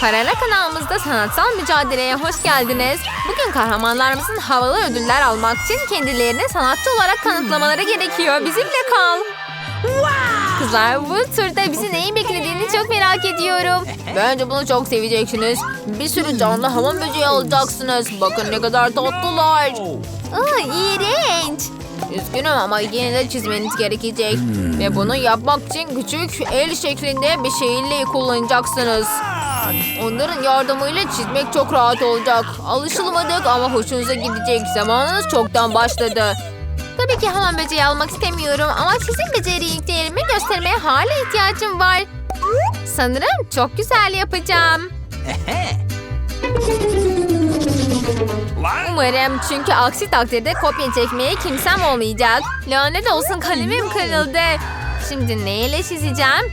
Paralel kanalımızda sanatsal mücadeleye hoş geldiniz. Bugün kahramanlarımızın havalı ödüller almak için kendilerini sanatçı olarak kanıtlamaları gerekiyor. Bizimle kal. Kızlar bu turda bizi neyin beklediğini çok merak ediyorum. Bence bunu çok seveceksiniz. Bir sürü canlı hamam böceği alacaksınız. Bakın ne kadar tatlılar. Aa, iğrenç. Üzgünüm ama yine de çizmeniz gerekecek. Ve bunu yapmak için küçük el şeklinde bir şeyle kullanacaksınız. Onların yardımıyla çizmek çok rahat olacak. Alışılmadık ama hoşunuza gidecek. Zamanınız çoktan başladı. Tabii ki hamam böceği almak istemiyorum ama çizim beceriliklerimi göstermeye hala ihtiyacım var. Sanırım çok güzel yapacağım. Umarım çünkü aksi takdirde kopya çekmeye kimsem olmayacak. Lanet olsun kalemim kırıldı. Şimdi neyle çizeceğim?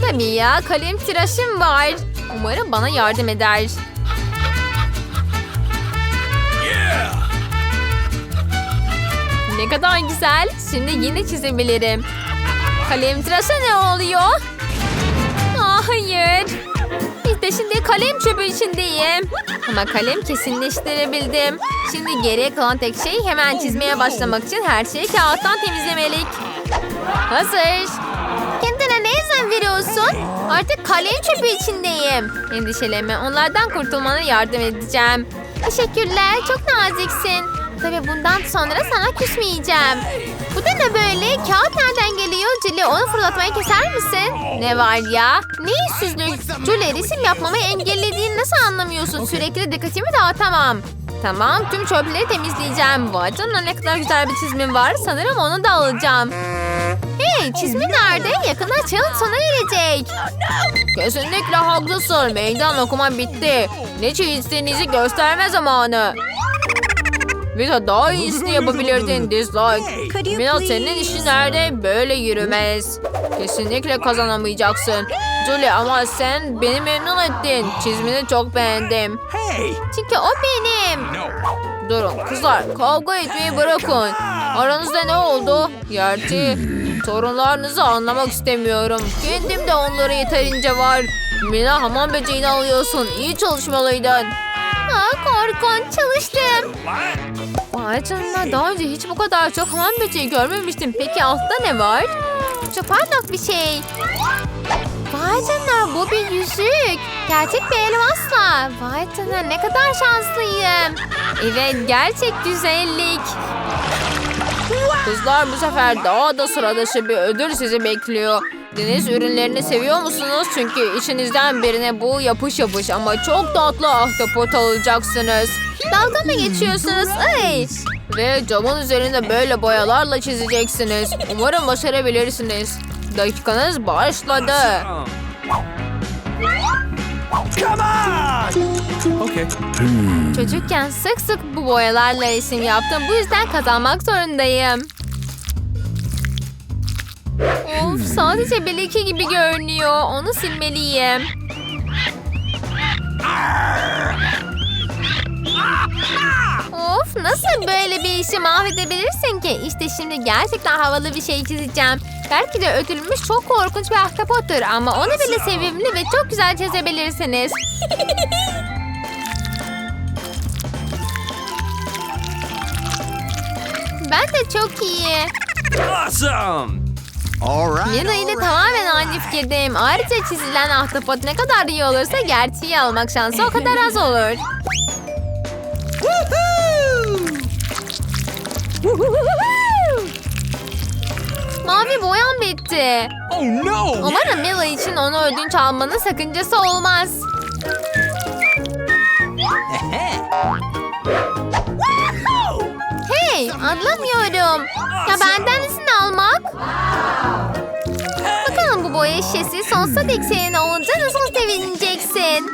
Tabii ya kalem tıraşım var. Umarım bana yardım eder. Ne kadar güzel. Şimdi yine çizebilirim. Kalem tıraşı ne oluyor? Ah hayır. İşte şimdi kalem çöpü içindeyim. Ama kalem kesinleştirebildim. Şimdi geriye kalan tek şey hemen çizmeye başlamak için her şeyi kağıttan temizlemelik. Hazır. Artık kalem çöpü içindeyim. Endişelenme onlardan kurtulmana yardım edeceğim. Teşekkürler çok naziksin. Tabii bundan sonra sana küsmeyeceğim. Bu da ne böyle? Kağıt nereden geliyor? Cili onu fırlatmayı keser misin? Ne var ya? Ne yüzsüzlük? Julie resim yapmamı engellediğini nasıl anlamıyorsun? Sürekli dikkatimi dağıtamam. Tamam tüm çöpleri temizleyeceğim. Vay canına ne kadar güzel bir çizimim var. Sanırım onu da alacağım. Hey çizmi nerede? Yakında çığın sona erecek. Kesinlikle haklısın. Meydan okuma bitti. Ne çizdiğinizi gösterme zamanı. Vita daha iyisini yapabilirdin dislike. Mila senin işin nerede? Böyle yürümez. Kesinlikle kazanamayacaksın. Julie ama sen beni memnun ettin. Çizimini çok beğendim. Hey! Çünkü o benim. Durun kızlar kavga etmeyi bırakın. Aranızda ne oldu? Gerçi sorunlarınızı anlamak istemiyorum. Kendim de onlara yeterince var. Mila hamam böceğini alıyorsun. İyi çalışmalıydın. Ha korkunç çalıştım. Vay canına daha önce hiç bu kadar çok hamam böceği görmemiştim. Peki altta ne var? Çok parlak bir şey. Vay canına bu bir yüzük. Gerçek bir elmasla. Vay canına ne kadar şanslıyım. Evet gerçek güzellik. Kızlar bu sefer daha da sıra dışı bir ödül sizi bekliyor. Deniz ürünlerini seviyor musunuz? Çünkü içinizden birine bu yapış yapış ama çok tatlı ahtapot alacaksınız. Dalga mı geçiyorsunuz? Ay. Ve camın üzerinde böyle boyalarla çizeceksiniz. Umarım başarabilirsiniz. Dakikanız başladı. Come on! Okay. Çocukken sık sık bu boyalarla resim yaptım. Bu yüzden kazanmak zorundayım. Of sadece bir leke gibi görünüyor. Onu silmeliyim. Of nasıl böyle bir işi mahvedebilirsin ki? İşte şimdi gerçekten havalı bir şey çizeceğim. Belki de ödülmüş çok korkunç bir ahtapottur ama onu bile sevimli ve çok güzel çizebilirsiniz. Ben de çok iyi. Awesome! All right. Lina ile tamamen aynı fikirdeyim. Ayrıca çizilen ahtapot ne kadar iyi olursa gerçeği almak şansı o kadar az olur. Mavi boyam bitti. Oh no! Umarım Mila için onu ödünç almanın sakıncası olmaz. Hey anlamıyorum. Ya benden izin almak? Bakalım bu boya şişesi sonsuza dek senin olunca nasıl sevineceksin?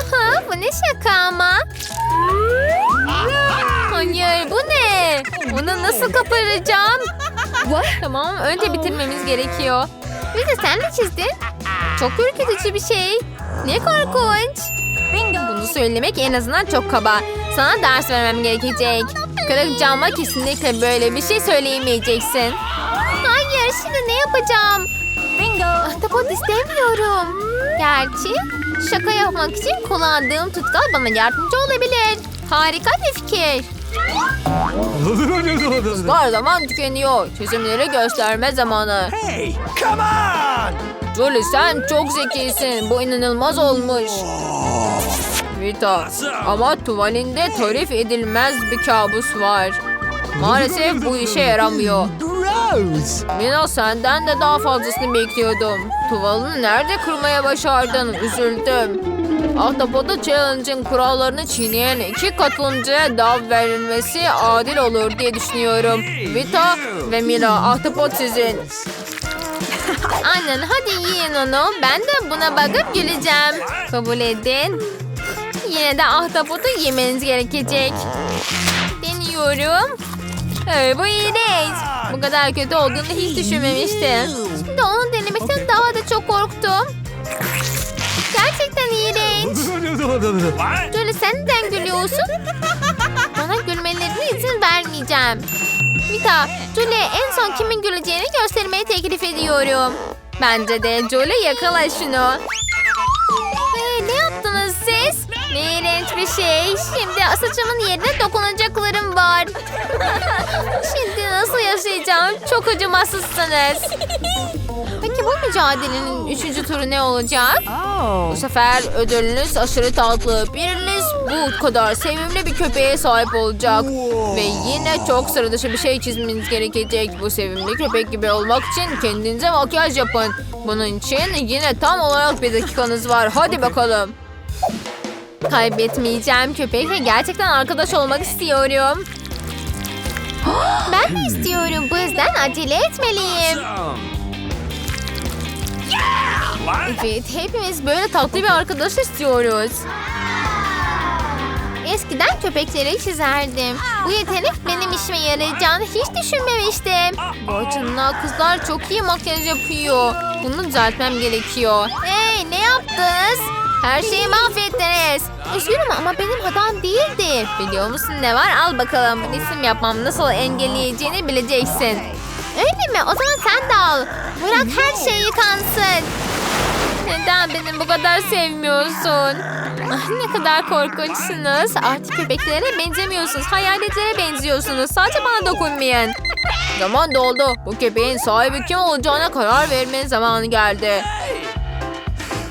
Aha, bu ne şaka ama? Hayır bu ne? Bunu nasıl kaparacağım? Tamam önce bitirmemiz gerekiyor. Bir de sen ne çizdin? Çok ürkütücü bir şey. Ne korkunç. Bunu söylemek en azından çok kaba. Sana ders vermem gerekecek. Kırık cama kesinlikle böyle bir şey söyleyemeyeceksin. Hayır şimdi ne yapacağım? Ahtapot istemiyorum. Gerçi şaka yapmak için kullandığım tutkal bana yardımcı olabilir. Harika bir fikir. Var zaman tükeniyor. Çizimleri gösterme zamanı. Hey, come on! Julie sen çok zekisin. Bu inanılmaz olmuş. Vita ama tuvalinde tarif edilmez bir kabus var. Maalesef bu işe yaramıyor. Mina senden de daha fazlasını bekliyordum. Tuvalını nerede kırmaya başardın? Üzüldüm. Ahtapot'a challenge'ın kurallarını çiğneyen iki katılımcıya dav verilmesi adil olur diye düşünüyorum. Vita ve Mila, ahtapot sizin. Aynen hadi yiyin onu. Ben de buna bakıp güleceğim. Kabul edin. Yine de ahtapotu yemeniz gerekecek. Deniyorum. Ee, bu iğrenç. Bu kadar kötü olduğunu hiç düşünmemiştim. Şimdi onu denemekten daha da çok korktum. Gerçekten iğrenç. Julie sen neden gülüyorsun? Bana gülmelerine izin vermeyeceğim. Vita, Julie en son kimin güleceğini göstermeyi teklif ediyorum. Bence de Julie yakala şunu. Ee, ne yaptınız siz? Ne iğrenç bir şey. Şimdi saçımın yerine dokunacaklarım var. Şimdi nasıl yaşayacağım? Çok acımasızsınız. Bu mücadelenin üçüncü turu ne olacak? Bu sefer ödülünüz aşırı tatlı. Biriniz bu kadar sevimli bir köpeğe sahip olacak. Ve yine çok sıra dışı bir şey çizmeniz gerekecek. Bu sevimli köpek gibi olmak için kendinize makyaj yapın. Bunun için yine tam olarak bir dakikanız var. Hadi bakalım. Kaybetmeyeceğim köpekle gerçekten arkadaş olmak istiyorum. Ben de istiyorum. Bu yüzden acele etmeliyim. Evet, hepimiz böyle tatlı bir arkadaş istiyoruz. Eskiden köpekleri çizerdim. Bu yetenek benim işime yarayacağını hiç düşünmemiştim. Canına kızlar çok iyi makyaj yapıyor. Bunu düzeltmem gerekiyor. Hey ne yaptınız? Her şeyi mahvettiniz. Üzgünüm ama benim hatam değildi. Biliyor musun ne var? Al bakalım. Resim yapmam nasıl engelleyeceğini bileceksin. Öyle mi? O zaman sen de al. Bırak her şey yıkansın. Neden beni bu kadar sevmiyorsun? Ah, ne kadar korkunçsunuz. Artık köpeklere benzemiyorsunuz. Hayaletlere benziyorsunuz. Sadece bana dokunmayın. Zaman doldu. Bu köpeğin sahibi kim olacağına karar vermenin zamanı geldi.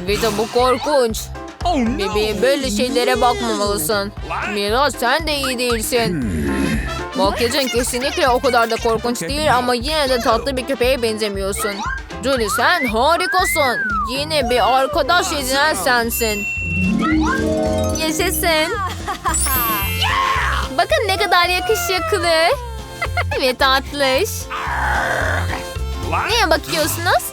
Vita bu korkunç. Oh! Bebeğim böyle şeylere bakmamalısın. Mira sen de iyi değilsin. Makyajın kesinlikle o kadar da korkunç değil ama yine de tatlı bir köpeğe benzemiyorsun. Julie sen harikasın. Yine bir arkadaş edinen sensin. Yaşasın. Bakın ne kadar yakışıklı. Ve tatlış. Neye bakıyorsunuz?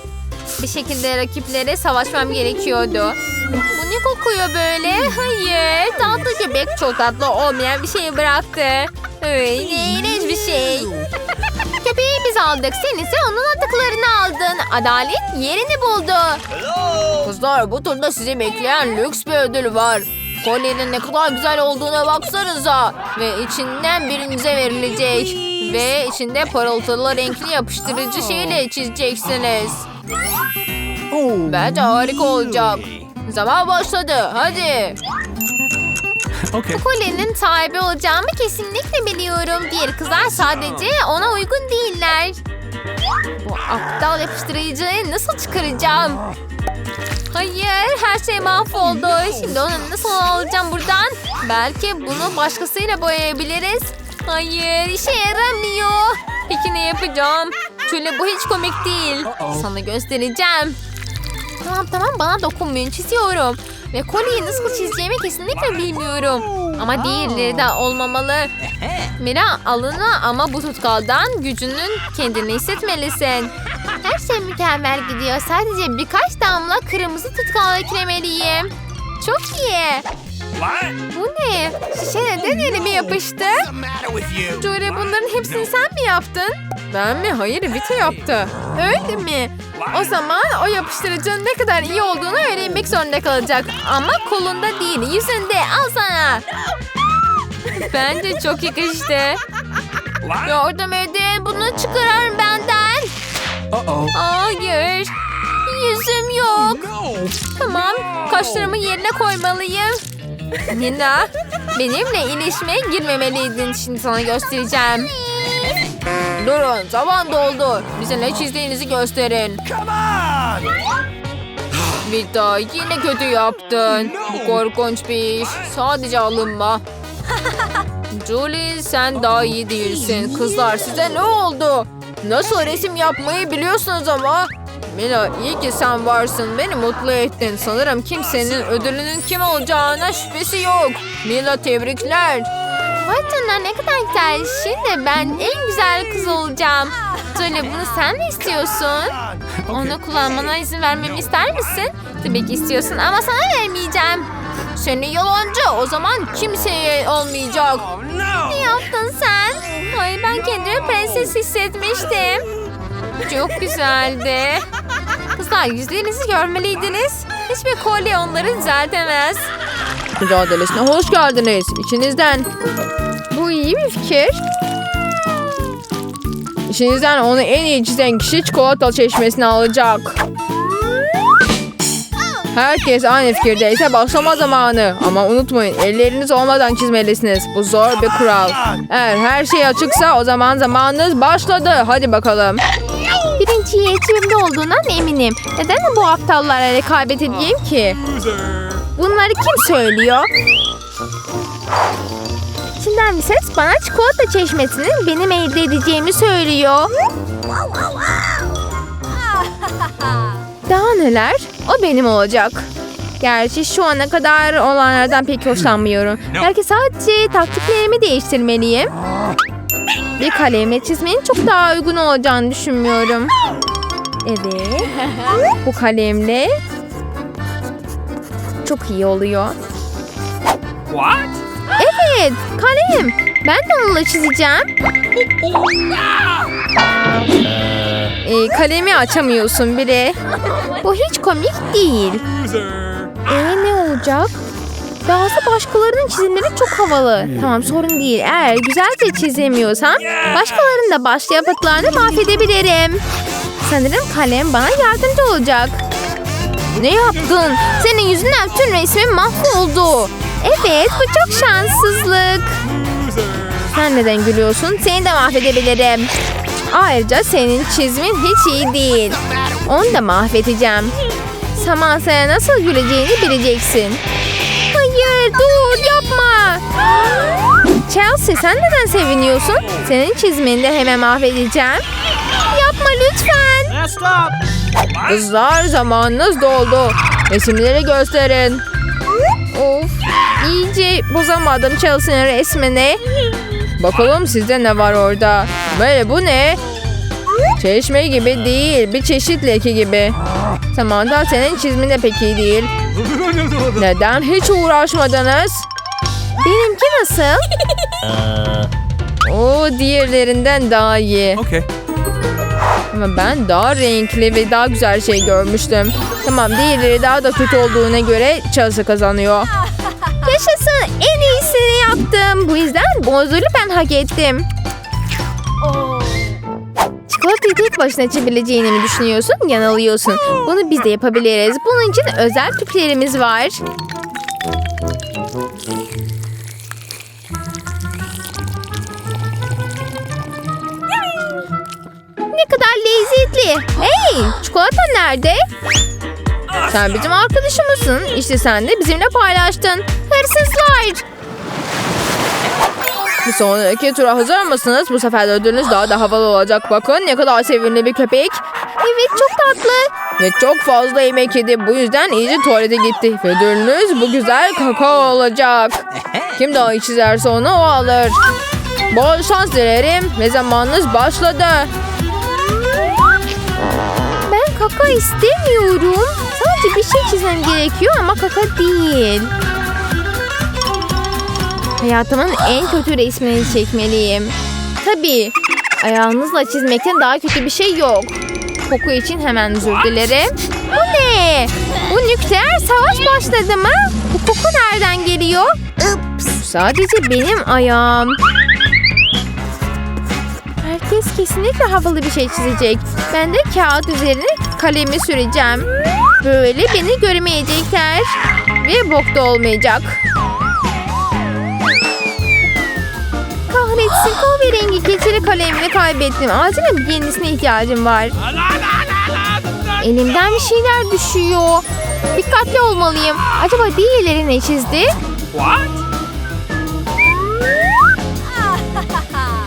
Bir şekilde rakiplere savaşmam gerekiyordu. Bu ne kokuyor böyle? Hayır. Tatlı köpek çok tatlı olmayan bir şeyi bıraktı. Ay, ne iğrenç bir şey. Köpeği biz aldık. Sen ise onun atıklarını aldın. Adalet yerini buldu. Kızlar bu turda sizi bekleyen lüks bir ödül var. Kolyenin ne kadar güzel olduğuna baksanıza. Ve içinden birinize verilecek. Ve içinde parıltılı renkli yapıştırıcı şeyle çizeceksiniz. Bence harika olacak. Zaman başladı. Hadi. Okay. Kolyenin sahibi olacağımı kesinlikle biliyorum. Diğer kızlar sadece ona uygun değiller. Bu aptal yapıştırıcıyı nasıl çıkaracağım? Hayır, her şey mahvoldu. Şimdi onu nasıl alacağım buradan? Belki bunu başkasıyla boyayabiliriz. Hayır, işe yaramıyor. Peki ne yapacağım? Şöyle bu hiç komik değil. Sana göstereceğim. Tamam tamam bana dokunmayın çiziyorum. Ve kolyeyi nasıl çizeceğimi kesinlikle bilmiyorum. Ama diğerleri de olmamalı. Mira alına ama bu tutkaldan gücünün kendini hissetmelisin. Her şey mükemmel gidiyor. Sadece birkaç damla kırmızı tutkal eklemeliyim. Çok iyi. Bu ne? Şişe neden elime yapıştı? Jory bunların hepsini sen mi yaptın? Ben mi? Hayır Vita yaptı. Öyle mi? O zaman o yapıştırıcının ne kadar iyi olduğunu öğrenmek zorunda kalacak. Ama kolunda değil yüzünde. Al sana. Bence çok yakıştı. Yardım edin. Bunu çıkarın benden. Hayır. yüzüm yok. Tamam, kaşlarımı yerine koymalıyım. Nina, benimle ilişmeye girmemeliydin. Şimdi sana göstereceğim. Durun, zaman doldu. Bize ne çizdiğinizi gösterin. Vita, yine kötü yaptın. Bu korkunç bir iş. Sadece alınma. Julie, sen daha iyi değilsin. Kızlar size ne oldu? Nasıl resim yapmayı biliyorsunuz ama. Mila iyi ki sen varsın. Beni mutlu ettin. Sanırım kimsenin ödülünün kim olacağına şüphesi yok. Mila tebrikler. Vay canına ne kadar güzel. Şimdi ben en güzel kız olacağım. Julie bunu sen mi istiyorsun? Onu kullanmana izin vermemi ister misin? Tabii ki istiyorsun ama sana vermeyeceğim. Seni yalancı. O zaman kimseye olmayacak. Oh. Ne yaptın sen? Ay ben kendimi prenses hissetmiştim. Çok güzeldi. Kızlar yüzlerinizi görmeliydiniz. Hiçbir kolye onları düzeltemez. Mücadelesine hoş geldiniz. İçinizden. Bu iyi bir fikir. İçinizden onu en iyi çizen kişi çikolata çeşmesini alacak. Herkes aynı fikirdeyse başlama zamanı. Ama unutmayın elleriniz olmadan çizmelisiniz. Bu zor bir kural. Eğer her şey açıksa o zaman zamanınız başladı. Hadi bakalım. Birinciyi elimde olduğundan eminim. Neden bu aptallara rekabet edeyim ki? Bunları kim söylüyor? İçinden bir ses bana çikolata çeşmesinin benim elde edeceğimi söylüyor. Daha neler? O benim olacak. Gerçi şu ana kadar olanlardan pek hoşlanmıyorum. Belki sadece taktiklerimi değiştirmeliyim. Bir kalemle çizmenin çok daha uygun olacağını düşünmüyorum. Evet. Bu kalemle çok iyi oluyor. What? Evet, kalem. Ben de onunla çizeceğim. Ee, kalemi açamıyorsun bile. Bu hiç komik değil. Ee ne olacak? Dahası başkalarının çizimleri çok havalı. Tamam sorun değil. Eğer güzelce çizemiyorsam başkalarının da başka yapıtlarını mahvedebilirim. Sanırım kalem bana yardımcı olacak. Ne yaptın? Senin yüzünden bütün resmim mahvoldu. Evet bu çok şanssızlık. Sen neden gülüyorsun? Seni de mahvedebilirim. Ayrıca senin çizmin hiç iyi değil. Onu da mahvedeceğim. Samansa'ya nasıl güleceğini bileceksin. Hayır dur yapma. Chelsea sen neden seviniyorsun? Senin çizmeni de hemen mahvedeceğim. Yapma lütfen. Kızlar zamanınız doldu. Resimleri gösterin. Of iyice bozamadım Chelsea'nin resmini. Bakalım sizde ne var orada? Böyle bu ne? Çeşme gibi değil. Bir çeşit leke gibi. Tamam da senin çizmin de pek iyi değil. Neden hiç uğraşmadınız? Benimki nasıl? O diğerlerinden daha iyi. Okay. Ama ben daha renkli ve daha güzel şey görmüştüm. Tamam diğerleri daha da kötü olduğuna göre Chelsea kazanıyor. Yaşasın en iyisini yaptım. Bu yüzden bozulu ben hak ettim. Çikolatayı tek başına içebileceğini mi düşünüyorsun? Yanılıyorsun. Bunu biz de yapabiliriz. Bunun için özel tüplerimiz var. Ne kadar lezzetli. Hey, çikolata nerede? Sen bizim arkadaşımızsın. İşte sen de bizimle paylaştın. Hırsızlar. Bir sonraki tura hazır mısınız? Bu sefer de ödülünüz daha da havalı olacak. Bakın ne kadar sevimli bir köpek. Evet çok tatlı. Ve çok fazla yemek yedi. Bu yüzden iyice tuvalete gitti. Ve ödülünüz bu güzel kakao olacak. Kim daha iyi çizerse onu o alır. Bol şans dilerim ve zamanınız başladı. Ben kaka istemiyorum. Sadece bir şey çizmem gerekiyor ama kaka değil. Hayatımın en kötü resmini çekmeliyim. Tabii. Ayağınızla çizmekten daha kötü bir şey yok. Koku için hemen özür dilerim. Bu ne? Bu nükleer savaş başladı mı? Bu koku nereden geliyor? Sadece benim ayağım. Herkes kesinlikle havalı bir şey çizecek. Ben de kağıt üzerine kalemi süreceğim. Böyle beni göremeyecekler. Ve bok da olmayacak. Kahretsin kahverengi keçeli kalemini kaybettim. Acilen bir yenisine ihtiyacım var. Elimden bir şeyler düşüyor. Dikkatli olmalıyım. Acaba diğerleri ne çizdi? What?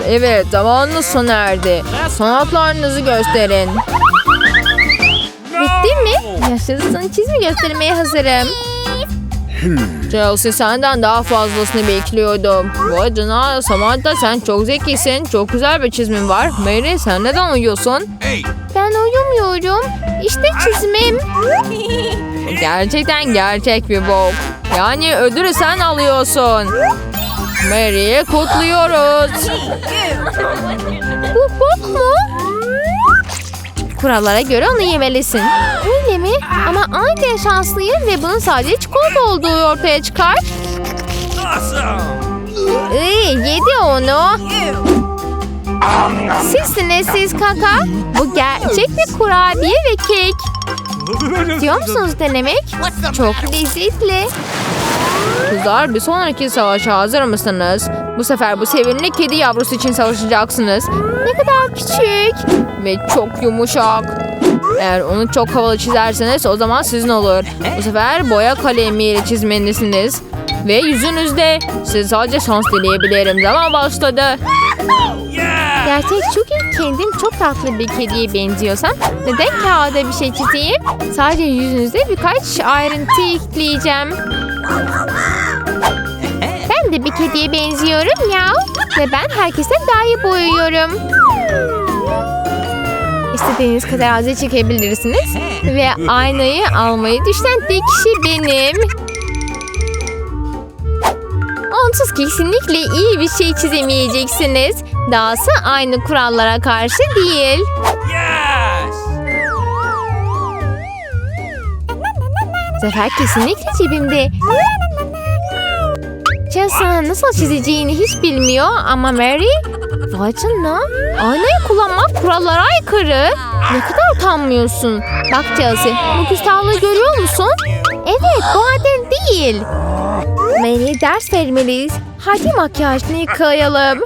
Evet zamanınız sona erdi. Sanatlarınızı gösterin. Bitti mi? Yaşasın çizimi göstermeye hazırım. Chelsea senden daha fazlasını bekliyordum. Vay canına Samantha sen çok zekisin. Çok güzel bir çizmin var. Mary sen neden uyuyorsun? Hey. Ben uyumuyorum. İşte çizimim. Gerçekten gerçek bir bok. Yani ödülü sen alıyorsun. Mary'i kutluyoruz. Bu bok mu? Kurallara göre onu yemelisin. Öyle mi? Ama aniden şanslıyım ve bunun sadece çikolata olduğu ortaya çıkar. Iy, yedi onu. Sizsiniz siz kaka. Bu gerçek bir kurabiye ve kek. Diyor musunuz denemek? Çok lezzetli. Kızlar bir sonraki savaşa hazır mısınız? Bu sefer bu sevimli kedi yavrusu için savaşacaksınız. Ne kadar küçük ve çok yumuşak. Eğer onu çok havalı çizerseniz o zaman sizin olur. Bu sefer boya kalemiyle çizmelisiniz. Ve yüzünüzde. Size sadece şans dileyebilirim. Zaman başladı. Gerçek çünkü kendim çok tatlı bir kediye benziyorsam neden kağıda bir şey çizeyim? Sadece yüzünüzde birkaç ayrıntı ekleyeceğim. Ben de bir kediye benziyorum ya. Ve ben herkesten daha iyi boyuyorum. İstediğiniz kadar ağzı çekebilirsiniz. Ve aynayı almayı düşünen tek kişi benim. Onsuz kesinlikle iyi bir şey çizemeyeceksiniz. Dahası aynı kurallara karşı değil. Zafer kesinlikle cebimde. Chelsea nasıl çizeceğini hiç bilmiyor ama Mary... Vay canına. Aynayı kullanmak kurallara aykırı. Ne kadar utanmıyorsun. Bak Chelsea bu küstahlığı görüyor musun? Evet bu adem değil. Mary'e ders vermeliyiz. Hadi makyajını yıkayalım.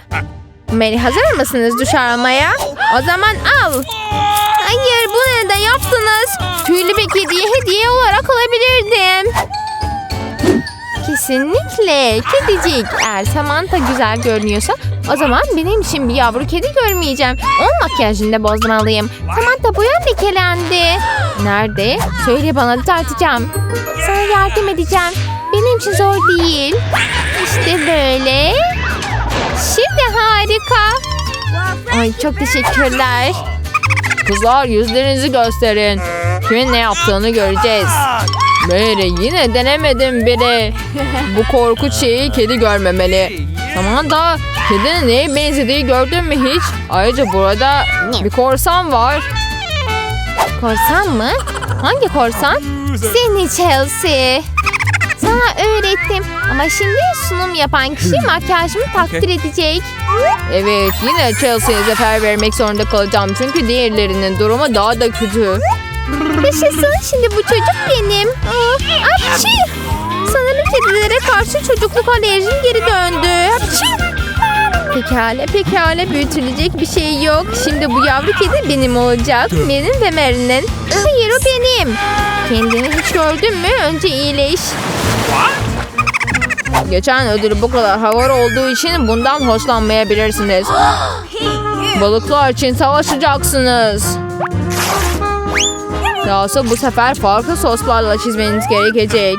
Mary hazır mısınız duş almaya? O zaman al. Hayır bunu neden yaptınız? Tüylü bir kediye hediye olarak alabilirdim. Kesinlikle kedicik. Eğer Samantha güzel görünüyorsa o zaman benim için bir yavru kedi görmeyeceğim. Onun makyajını da bozmalıyım. Samantha boyan lekelendi. Nerede? Söyle bana tartacağım. Sana yardım edeceğim. Benim için zor değil. İşte böyle. Şimdi harika. Ay çok teşekkürler. Kızlar yüzlerinizi gösterin. Kimin ne yaptığını göreceğiz. Mary yine denemedim biri. Bu korkunç şeyi kedi görmemeli. Tamam da kedinin neye benzediği gördün mü hiç? Ayrıca burada bir korsan var. Korsan mı? Hangi korsan? Seni Chelsea. Sana öğrettim ama şimdi sunum yapan kişi makyajımı takdir edecek. Evet yine Chelsea'ye zafer vermek zorunda kalacağım çünkü diğerlerinin durumu daha da kötü. Yaşasın şimdi bu çocuk benim. Aa, apçı. Sanırım kedilere karşı çocukluk alerjim geri döndü. Apçı. Pekala pekala büyütülecek bir şey yok. Şimdi bu yavru kedi benim olacak. Benim ve Mary'nin. Hayır o benim. Kendini hiç gördün mü? Önce iyileş. Geçen ödül bu kadar havalı olduğu için bundan hoşlanmayabilirsiniz. Balıklar için savaşacaksınız. Dahası bu sefer farklı soslarla çizmeniz gerekecek.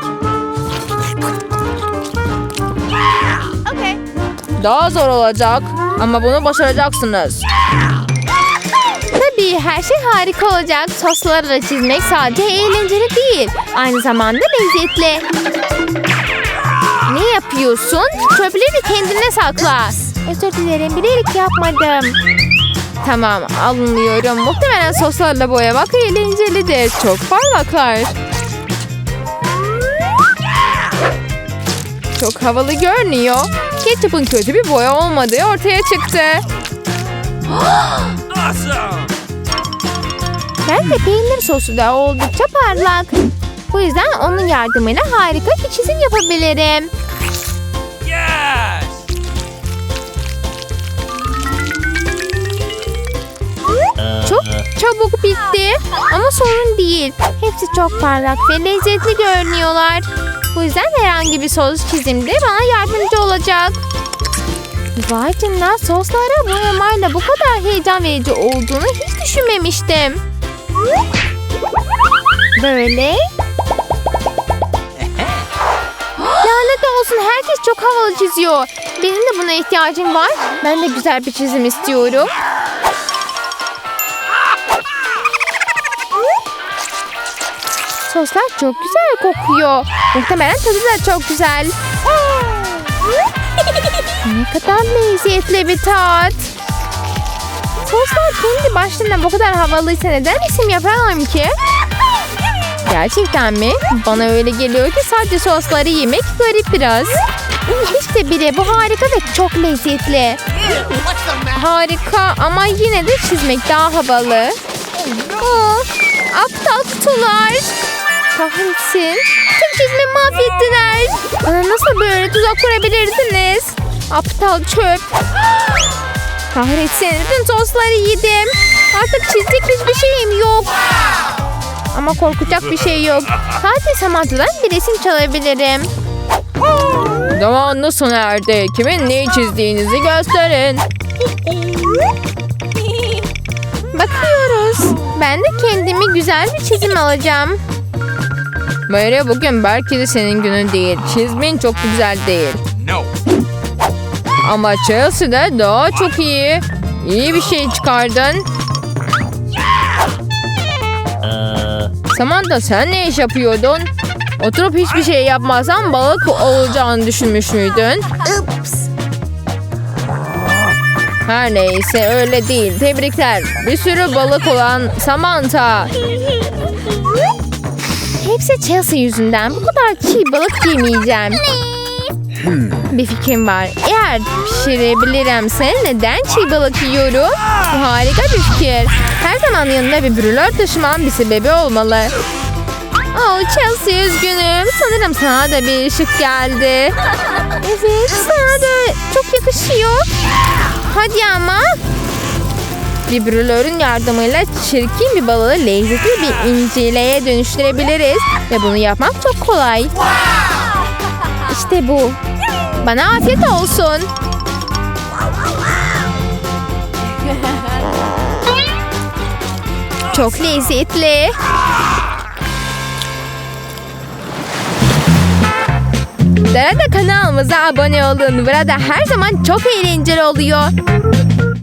Daha zor olacak ama bunu başaracaksınız. Tabii her şey harika olacak. Soslarla çizmek sadece eğlenceli değil. Aynı zamanda lezzetli. Ne yapıyorsun? Çöpleri kendine sakla. Özür dilerim bilerek yapmadım. Tamam alınıyorum. Muhtemelen soslarla boyamak eğlencelidir. Çok parlaklar. Çok havalı görünüyor. Ketçup'un kötü bir boya olmadığı ortaya çıktı. Awesome. Bence peynir sosu da oldukça parlak. Bu yüzden onun yardımıyla harika bir çizim yapabilirim. Çabuk bitti ama sorun değil. Hepsi çok parlak ve lezzetli görünüyorlar. Bu yüzden herhangi bir sos çizimde bana yardımcı olacak. Vay canına soslara boyamayla bu kadar heyecan verici olduğunu hiç düşünmemiştim. Böyle. Lanet olsun herkes çok havalı çiziyor. Benim de buna ihtiyacım var. Ben de güzel bir çizim istiyorum. Soslar çok güzel kokuyor. Muhtemelen tadı da çok güzel. ne kadar lezzetli bir tat. Soslar kendi başlarına bu kadar havalıysa neden isim yapamam ki? Gerçekten mi? Bana öyle geliyor ki sadece sosları yemek garip biraz. İşte bile bu harika ve çok lezzetli. Harika ama yine de çizmek daha havalı. Aa, aptal kutular. Kahretsin. Tüm çizimi mahvettiler. Bana nasıl böyle tuzak kurabilirdiniz? Aptal çöp. Kahretsin. Bütün sosları yedim. Artık çizecek hiçbir şeyim yok. Ama korkacak bir şey yok. Sadece Samantha'dan bir resim çalabilirim. Zaman sona erdi. Kimin neyi çizdiğinizi gösterin. Bakıyoruz. Ben de kendimi güzel bir çizim alacağım. Mary bugün belki de senin günün değil. Çizmin çok güzel değil. No. Ama Chelsea'de daha çok iyi. İyi bir şey çıkardın. Samantha sen ne iş yapıyordun? Oturup hiçbir şey yapmazsan balık olacağını düşünmüş müydün? Her neyse öyle değil. Tebrikler. Bir sürü balık olan Samantha. Hepsi Chelsea yüzünden. Bu kadar çiğ balık yemeyeceğim. Bir fikrim var. Eğer pişirebilirimse neden çiğ balık yiyorum? Bu harika bir fikir. Her zaman yanında bir brülör taşımam bir sebebi olmalı. Oh Chelsea üzgünüm. Sanırım sana da bir ışık geldi. Evet sana da çok yakışıyor. Hadi ama. Bir brülörün yardımıyla çirkin bir balığı lezzetli bir incileye dönüştürebiliriz. Ve bunu yapmak çok kolay. İşte bu. Bana afiyet olsun. Çok lezzetli. Burada kanalımıza abone olun. Burada her zaman çok eğlenceli oluyor.